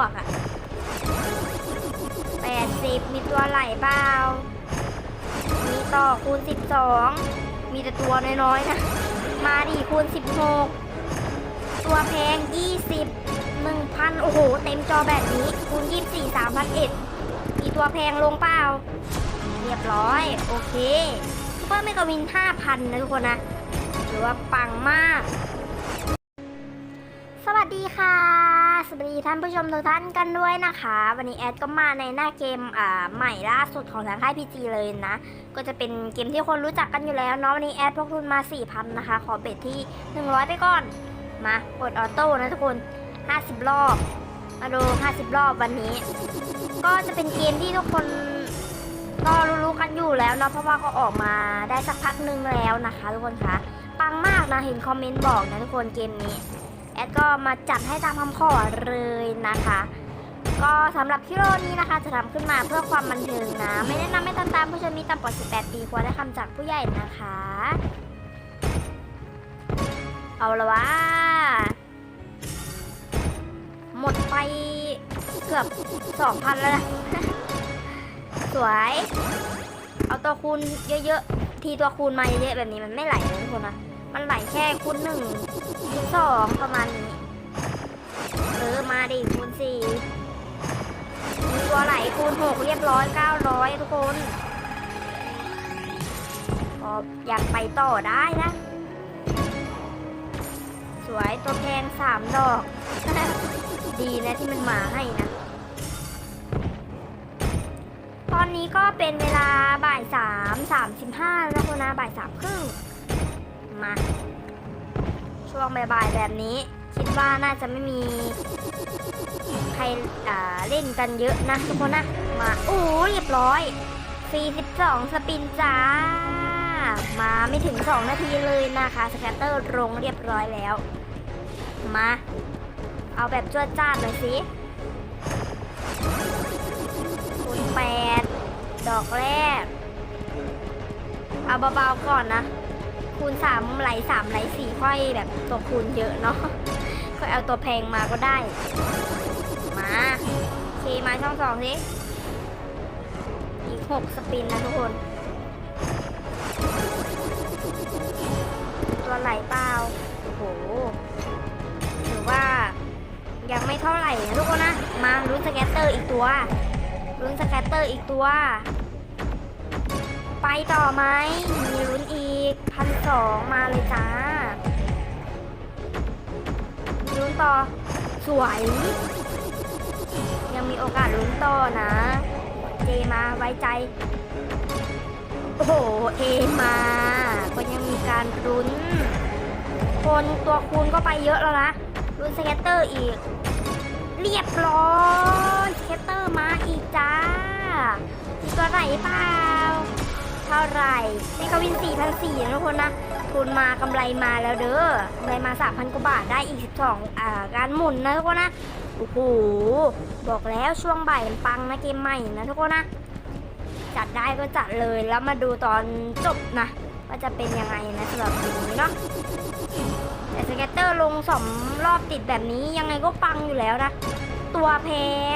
วกอะแปดสิบมีตัวไหลเปล่า มีต่อคูณสิบสองมีแต่ตัวน้อยๆนะ มาดิคูณสิบหกตัวแพงยี่สิบหนึ่งพันโอ้โห เต็มจอแบบนี้ คูณยี่สี่สามพันเอ็ดมีตัวแพงลงเปล่า เรียบร้อย โอเคซูเปอร์เมกาวินห้าพันนะทุกคนนะ หรือว่าปังมาก สวัสดีค่ะ สวัสดีท่านผู้ชมทุกท่านกันด้วยนะคะ วันนี้แอดก็มาในหน้าเกมอ่าใหม่ล่าสุดของทางค่ายพีจีเลยนะ ก็จะเป็นเกมที่คนรู้จักกันอยู่แล้วเนาะวันนี้แอดพกทุนมา 4,000 นะคะ ขอเบ็ดที่ 100 ไปก่อน มากดออโต้นะทุกคน 50 รอบ มาดู 50 รอบวันนี้ ก็จะเป็นเกมที่ทุกคนก็รู้ๆกันอยู่แล้วเนาะเพราะว่าก็ออกมาได้สักพักหนึงแล้วนะคะ ทุกคนคะปังมากนะเห็นคอมเมนต์บอกนะทุกคนเกมนี้ ดก็มาจัดให้ตามคำขอเลยนะคะ ก็สำหรับคลิปนี้นะคะ จะทำขึ้นมาเพื่อความบันเทิงนะ ไม่แนะนำให้ทำตามผู้ชมมีต่ำกว่า 18 ปีควรได้คำจากผู้ใหญ่นะคะ เอาละว่า หมดไปเกือบ 2,000 แล้วนะสวย เอาตัวคูณเยอะๆ ทีตัวคูณมาเยอะๆแบบนี้มันไม่ไหลเลยทุกคนนะ มันไหลแค่คูณหนึ่งคูณสอง ประมาณนี้เออมาดิคูณสี่มีตัวไหลคูณหกเรียบร้อยเก้าร้อยทุกคนก็อยากไปต่อได้นะ สวยตัวแพงสามดอก ดีนะที่มันมาให้นะ ตอนนี้ก็เป็นเวลาบ่ายสามสามสิบห้าแล้วคนนะบ่ายสามครึ่งมา ช่วงบ่ายๆแบบนี้ คิดว่าน่าจะไม่มี ใครเล่นกันเยอะนะทุกคนนะ มาโอ้เรียบร้อยฟรี12สปินจ้า มาไม่ถึง 2 นาทีเลยนะคะสแกตเตอร์ลงเรียบร้อยแล้ว มา เอาแบบจวดจ้าดหน่อยสิคูณ8ดอกแรก เอาเบาๆก่อนนะ คูณ3ไหล3ไหล4ค่อยแบบตัวคูณเยอะเนาะค่อยเอาตัวแพงมาก็ได้ มาเคมาช่องสองสิอีก6สปินนะทุกคน ตัวไหลเปล่าโอ้โหถือว่ายังไม่เท่าไหร่นะทุกคนนะ มาลุ้นสแกตเตอร์อีกตัวลุ้นสแกตเตอร์อีกตัว ไปต่อไหมมีลุ้นอีก สองมาเลยจ้าลุ้นต่อ สวย ยังมีโอกาสลุ้นต่อนะ เจมาไว้ใจ โอ้โห เอมา ก็ยังมีการลุ้น คนตัวคูณก็ไปเยอะแล้วนะลุ้นสเก็ตเตอร์อีก เรียบร้อยสเก็ตเตอร์มาอีกจ้ามีตัวไหนเปล่า ท่าไหร่นี่เขาวิน4 0 0นะทุกคนนะทุนมากำไรมาแล้วเด้อกำไรมา3,000กว่าบาทได้อีก 12อ่าการหมุนนะทุกคนนะโอ้โหบอกแล้วช่วงบ่ายมันปังนะเกมใหม่นะทุกคนนะ จัดได้ก็จัดเลยแล้วมาดูตอนจบนะว่าจะเป็นยังไงนะสำหรับทีนี้เนาะแต่สเก็ตเตอร์ลงสองรอบติดแบบนี้ยังไงก็ปังอยู่แล้วนะ ตัวแพ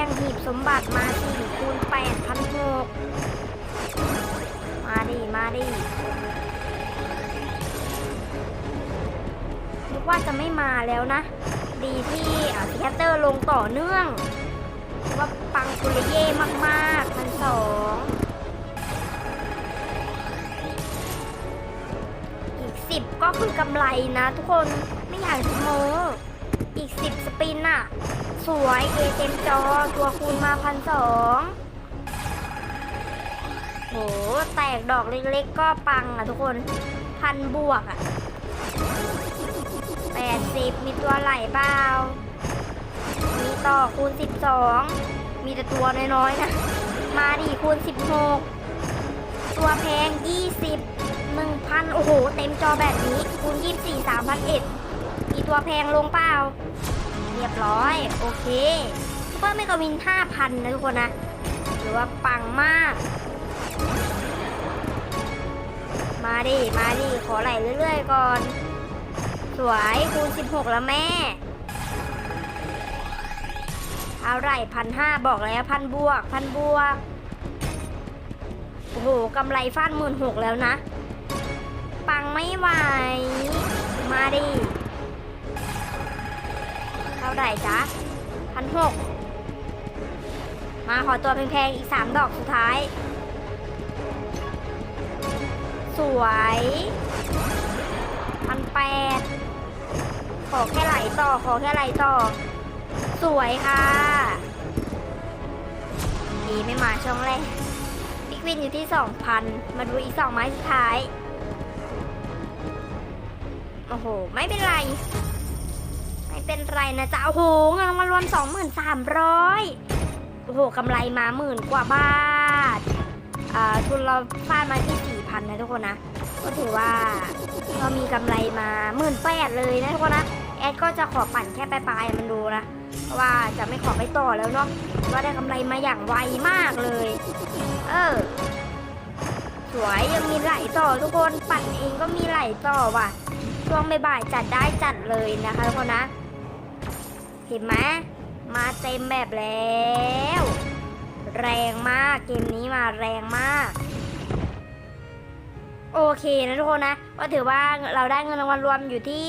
งหีบสมบัติมาสี่คูณแปดพันหก มาดิ มาดินึกว่าจะไม่มาแล้วนะ ดีที่อ่าสเตอร์ลงต่อเนื่องว่าปังกุลเย่มากๆพันสองอีกสิบก็คือกำไรนะทุกคนไม่อยากจะโมอีกสิบสปินอะสวยเอเต็มจอตัวคูณมาพันสอง หแตกดอกเล็กๆ ก็ปังอะทุกคนพันบวกอะแปดสิบมีตัวไหลเปล่ามีต่อคูณ12มีแต่ตัวน้อยๆนะมาดิคูณ16ตัวแพง20 1,000โอ้โห เต็มจอแบบนี้คูณ24 3,001มีตัวแพงลงเปล่า เรียบร้อย โอเคซูเปอร์เมกาวิน5,000นะทุกคนนะ หรือว่าปังมาก มาดิ มาดิ ขอไหลเรื่อยๆก่อน สวยคูณ16 แล้วแม่เท่าไหร่พันห้าบอกแล้วพันบวกพันบวก โอ้โหกำไรฟาดหมื่นหกแล้วนะ ปังไม่ไหว มาดิเท่าไหร่จ๊ะพันหกมาขอตัวแพงๆอีกสามดอกสุดท้าย สวยพันแปดขอแค่ไหลต่อ ขอแค่ไหลต่อ สวยค่ะ ดีไม่มาช่องแรกบิ๊กวินอยู่ที่2,000มาดูอีก2ไม้สุดท้าย โอ้โห ไม่เป็นไร ไม่เป็นไรนะจ๊ะ โอ้โหเงินรางวัลรวม2,300โอ้โหกำไรมาหมื่นกว่าบาท อ่า ทุนเราฟาดมาที่ 4,000นะทุกคนนะ ก็ถือว่าเรามีกำไรมาหมื่นแปดเลยนะทุกคนนะ แอดก็จะขอปั่นแค่ปลายๆมันดูนะ เพราะว่าจะไม่ขอไปต่อแล้วเนาะว่าได้กำไรมาอย่างไวมากเลย เออ สวยยังมีไหลต่อทุกคน ปั่นเองก็มีไหลต่อว่ะ ช่วงบ่ายๆจัดได้จัดเลยนะคะทุกคนนะ เห็นไหมมาเต็มแบบแล้ว แรงมากเกมนี้มาแรงมาก โอเคนะทุกคนนะ ก็ถือว่าเราได้เงินรางวัลรวมอยู่ที่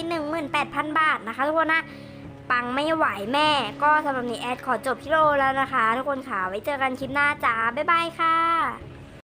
18,000 บาทนะคะ ทุกคนนะ ปังไม่ไหวแม่ ก็สำหรับนี้แอดขอจบที่โลแล้วนะคะ ทุกคนค่ะ ไว้เจอกันคลิปหน้าจ้า บ๊ายบายค่ะ